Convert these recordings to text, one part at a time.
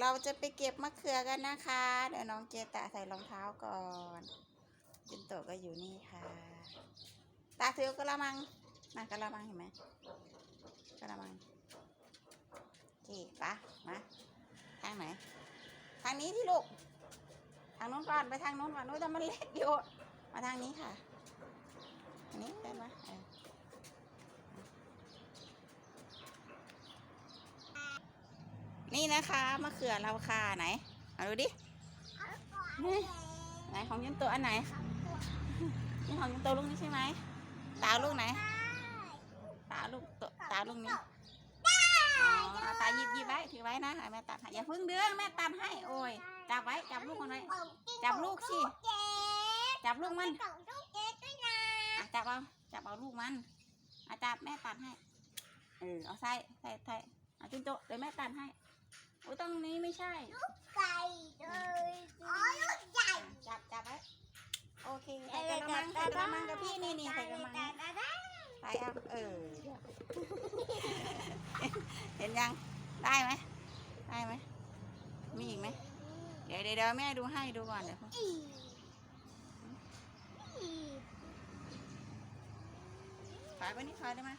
เราจะไปเก็บมะเขือกันนะคะ เดี๋ยวน้องเจตะใส่รองเท้าก่อนจินโตก็อยู่นี่ค่ะ ตาถือกระมังมากระมังเห็นไหมกระมังโอเคปะมาทางไหน ทางนี้ที่ลูก ทางนู้นก่อนไปทางนู้นก่อนนู้นแต่มันเล็กอยู่ มาทางนี้ค่ะ อันนี้ได้ไหมเออ นี่นะคะมะเขือเราค่ะไหนเอาดูดินี่ไหนของยันตัวอันไหนนี่ของยันตัวลูกนี้ใช่ไหมตาลูกไหน ตาลูกตัวตาลูกนี้อ๋อเอาตาหยิบหยิบไว้ถือไว้นะให้แม่ตัดให้อย่าเพิ่งเดืองแม่ตัดให้โอ้ยจับไว้จับลูกมันไว้จับลูกสิจับลูกมันของลูกเจ๊ด้วยนะอะจับเอาจับเอาลูกมันอาจับแม่ตัดให้เออเอาใส่ใส่ใส่เอาจุนโตะเดี๋ยวแม่ตัดให้โอ้ยตรงนี้ไม่ใช่ไก่เลยอ๋อลูกใหญ่อะจับจับไว้โอเคใส่กระมังใส่กระมังกับพี่นี่นี่ใส่กระมังใส่เอาเออเดี๋ยวเห็นยังได้ไหมได้ไหมมีอีกไหมเดี๋ยวเดี๋ยวเดี๋ยวแม่ดูให้ดูก่อนเดี๋ยวอีอีขายไว้นี่ขายได้ไหม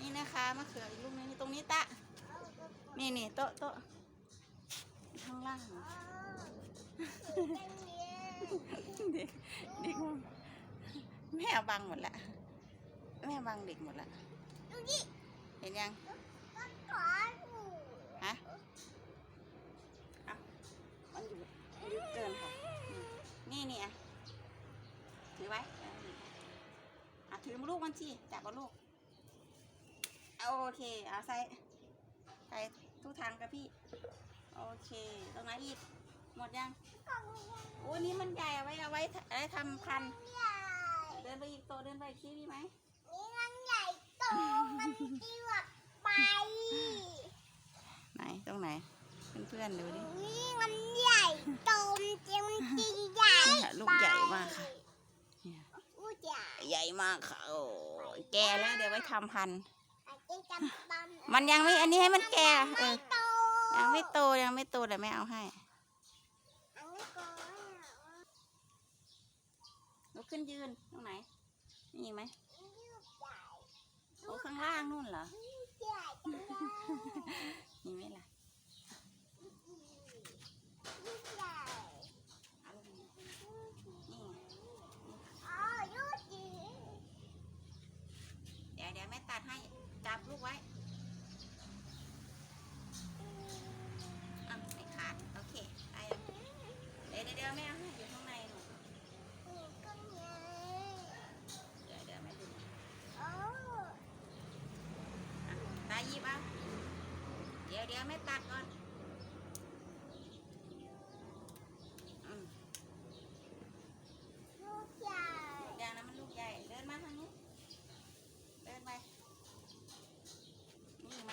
นี่นะคะมะเขืออีกลูกนึงนี่ตรงนี้ตะนี่นี่โต๊ะโต๊ะ ข้างล่าง เด็กเด็กมองแม่บังหมดละ แม่บังเด็กหมดละดูนี่เห็นยังขอหนูฮะเอามันอยู่มันอยู่เกินค่ะอืมนี่นี่อะ ถือไว้เออนี่อะถือมาลูกมันสิจับมาลูกเอาโอเค เอาใส่ใส่ทุกทางกับพี่ โอเค ตรงไหนอีก หมดยังของโอ้นี่มันใหญ่เอาไว้เอาไว้เอาไว้ทำพันธุ์ใหญ่เดินไปอีกโตเดินไปอีกที่มีไหม นี่มันใหญ่โตมันดีกว่าไป ไหนตรงไหน เพื่อนๆดูดิ นี่มันใหญ่โตจริงจริงใหญ่เนี่ยลูกใหญ่มากค่ะ เนี่ยลูกใหญ่ใหญ่มากค่ะโอ้ยแก่แล้วเดี๋ยวไว้ทำพันธุ์ อาจจะจำบันมันยังไม่อันนี้ให้มันแก่ เอไม่อโต ยังไม่โตยังไม่โตเดี๋ยวแม่เอาให้ลุกขึ้นยืนตรงไหนมีอีกไหมลูกใหญ่โอ้ข้างล่างนู่นเหรอลูกใหญ่จังเลยมีไหมล่ะลูกใหญ่เอาลูกนี้นี่ไงอ๋อลูกจิ๋วเดี๋ยวเดี๋ยวแม่ตัดให้จับลูกไว้ อะไม่ขาด โอเคได้แล้วเดี๋ยวเดี๋ยวเดี๋ยวแม่เอาให้อยู่ข้างในหนู นี่ก็ใหญ่ เดี๋ยวเดี๋ยวแม่ดู โอ้ อะตาหยิบเอาเดี๋ยวเดี๋ยวแม่ตัดก่อนอืม ลูกใหญ่ อย่างนั้นมันลูกใหญ่ เดินมาทางนี้ เดินไปมีอีกไหม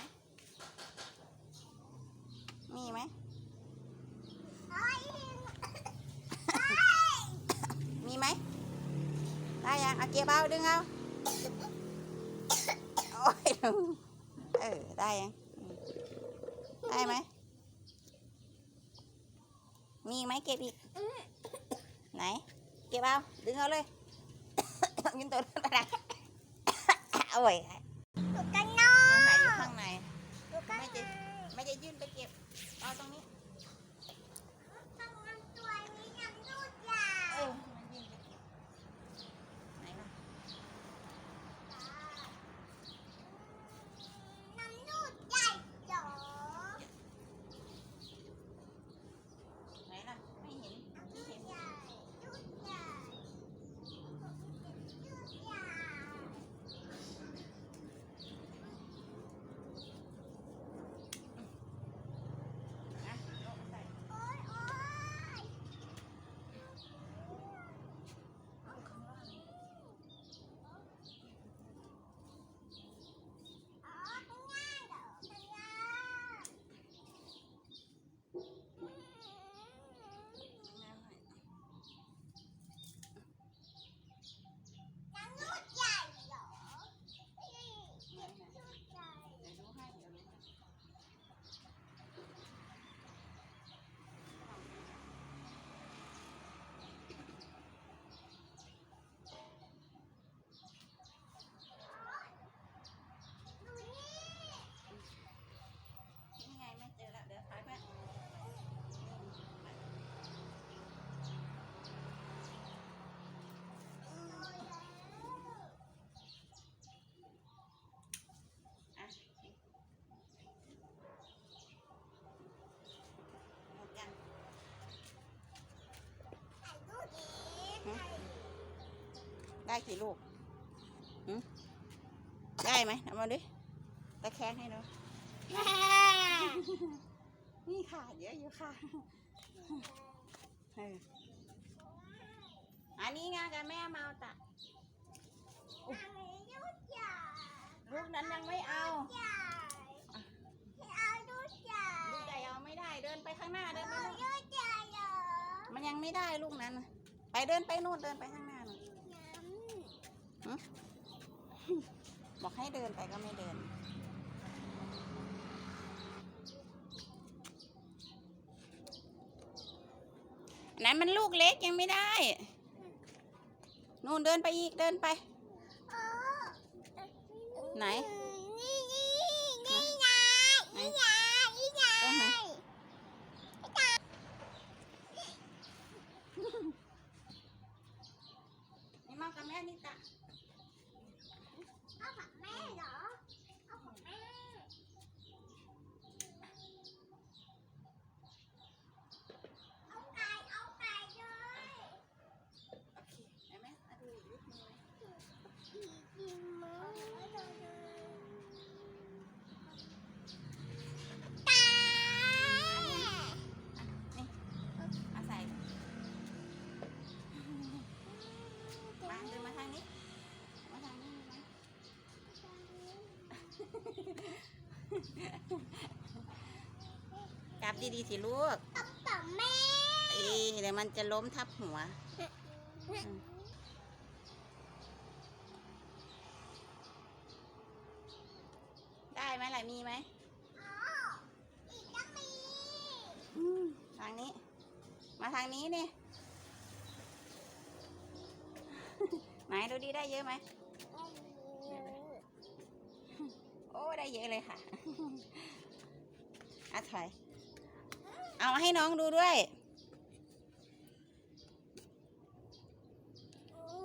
มีอีกไหม โอ้ย มีไหมได้ยัง เอาเกียร์เบาดึงเอา โอ้ยเออ ได้ยังอืมได้ไหม มีอีกไหมเก็บอีก ไหน เก็บเอา ดึงเอาเลยยินตัวอะไรโอ้ยลูกกันน้อยังหายอยู่ยข้างในลูกกันไม่จะไม่จะยื่นไปเก็บ เอาตรงนี้ ต้องมันตัวนี้ยังลูกใหญ่ เออมันยื่นไปเก็บ ไหนล่ะ น้ำลูกใหญ่จ๋อ ไหนล่ะ ไม่เห็น ลู ไม่ ก เห็น ใหญ่ลูกใหญ่ลูกใหญ่ นะ ได้กี่ลูกหึได้ไหมเอามาดิตะแคงให้ดูนี่ค่ะ เยอะอยู่ค่ะเอออันนี้ไงกับแม่มาเอาตะลูกนั้นยังไม่เอาลูกใหญ่เอาไม่ได้ เดินไปข้างหน้าเดินไปนู่นมันยังไม่ได้ลูกนั้นน่ะไปเดินไปนู่นเดินไปข้างหน้านู่น บอกให้เดินไปก็ไม่เดินนั้นมันลูกเล็กยังไม่ได้ นู่นเดินไปอีกเดินไป ไหนนี่นี่นี่ไงนี่ไงนี่ไง ตรงไหน นี่มากับแม่นี่ตะ เอาของแม่เหรอเอาของแม่เอาไก่เอาไก่เลย โอเคเห็นไหมมาดูอีกลูกหนึงไหม กินมั้งตา เอาใส่มาเดินมาทางนี้ มาทางนี้นะ จับดีๆสิลูกเอาขอแม่เอ้ยเดี๋ยวมันจะล้มทับหัว ได้ไหมล่ะมีไหมอ๋ออีกต้องมีทางนี้ มาทางนี้นี่ไหนดูดีได้เยอะไหม โอ้ ได้เยอะเลยค่ะอะถอย เอามาให้น้องดูด้วย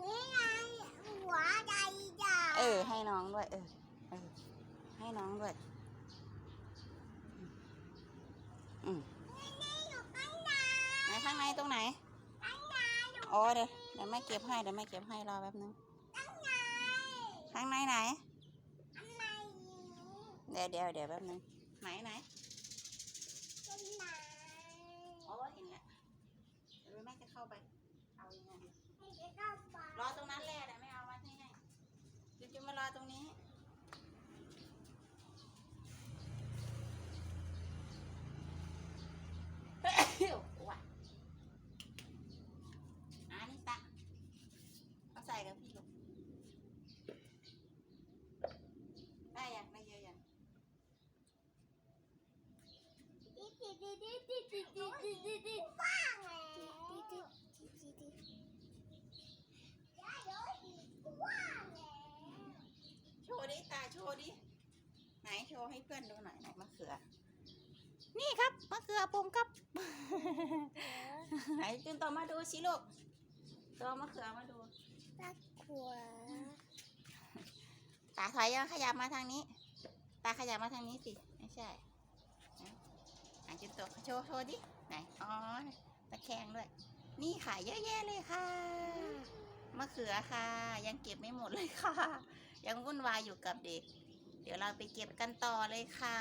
นี่ไงหัวใจจ้ะเออ ให้น้องด้วย เออ เออ ให้น้องด้วย อืมนี่อยู่ข้างในไหนข้างในตรงไหนข้างในอยู่อ๋อเดี๋ยวเดี๋ยวแม่เก็บให้ เดี๋ยวแม่เก็บให้รอแป๊บนึง ข้างในข้างในไหนข้างใน เดี๋ยวเดี๋ยวเดี๋ยวแป๊บนึงไหนไหนข้างในอ๋อเห็นแล้วเดี๋ยวแม่จะเข้าไป เอายังไงดีให้เด็กเข้าไปรอตรงนั้นแหละ โชว์ดิตาโชว์ดิ ไหนโชว์ให้เพื่อนดูหน่อยไหนมะเขือ นี่ครับมะเขือผมครับ ไหนจุนต่อมาดูสิลูกตัวมะเขือมาดูตะขวาตาถอยยังขยับมาทางนี้ ตาขยับมาทางนี้สิ ไม่ใช่นะ อะจุนตัวโชว์โชว์ดิ ไหน อ๋อ ตะแคงด้วย นี่ค่ะเยอะแยะเลยค่ะ มะเขือค่ะ ยังเก็บไม่หมดเลยค่ะ ยังวุ่นวายอยู่กับเด็ก เดี๋ยวเราไปเก็บกันต่อเลยค่ะ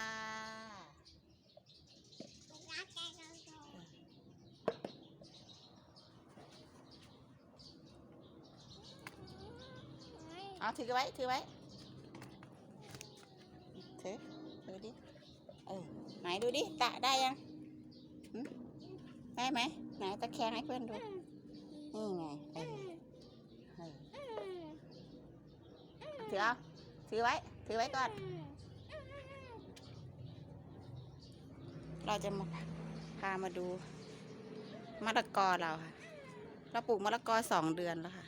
เอาถือไว้ ถือไว้ ดูดิ ตะได้ยัง ได้ไหม ไหนตะแคงให้เพื่อนดู นี่ไงถือเอา ถือไว้ ถือไว้ก่อน เราจะมาพามาดูมะละกอเราค่ะ เราปลูกมะละกอสองเดือนแล้วค่ะ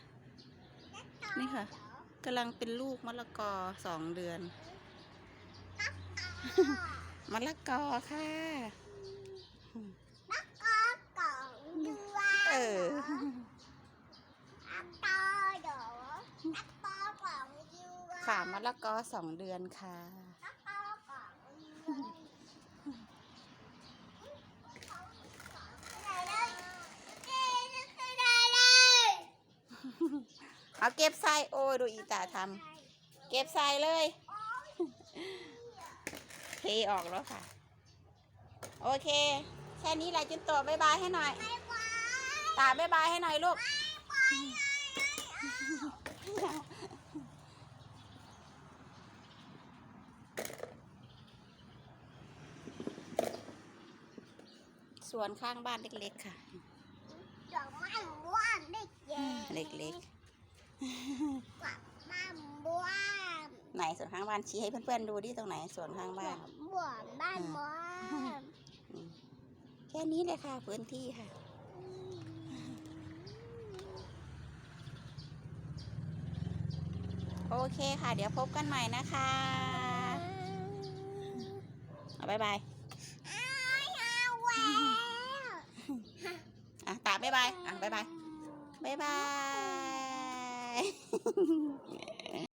นี่ค่ะกำลังเป็นลูกมะละกอสองเดือน มะละกอค่ะนักกอก่องเด้วยเออนักอเดี๋ยวนักอก่องเด้วยค่ะมะละกอสองเดือนค่ะนักกอก่องเด้เลยเอาเก็บใส่โอ้ดูอีตาทำเก็บใส่เลย เทออกแล้วค่ะ โอเค แค่นี้แหละจุนโตบายบายให้หน่อยไม่ไหวตาบายบายให้หน่อยลูกสวนข้างบ้านเล็กๆค่ะดอกไม้บ้วนได้เย็นเล็กดอกไม้บ้วนๆ ไหนสวนข้างบ้านชี้ให้เพื่อนๆดูดิตรงไหนสวนข้างบ้านบ้วนบ้านบ้วนแค่นี้เลยค่ะพื้นที่ค่ะโอเคค่ะ เดี๋ยวพบกันใหม่นะคะเอาบายบายอ้ายเอาแหววอะตาบายบาย อะบายบายบายบาย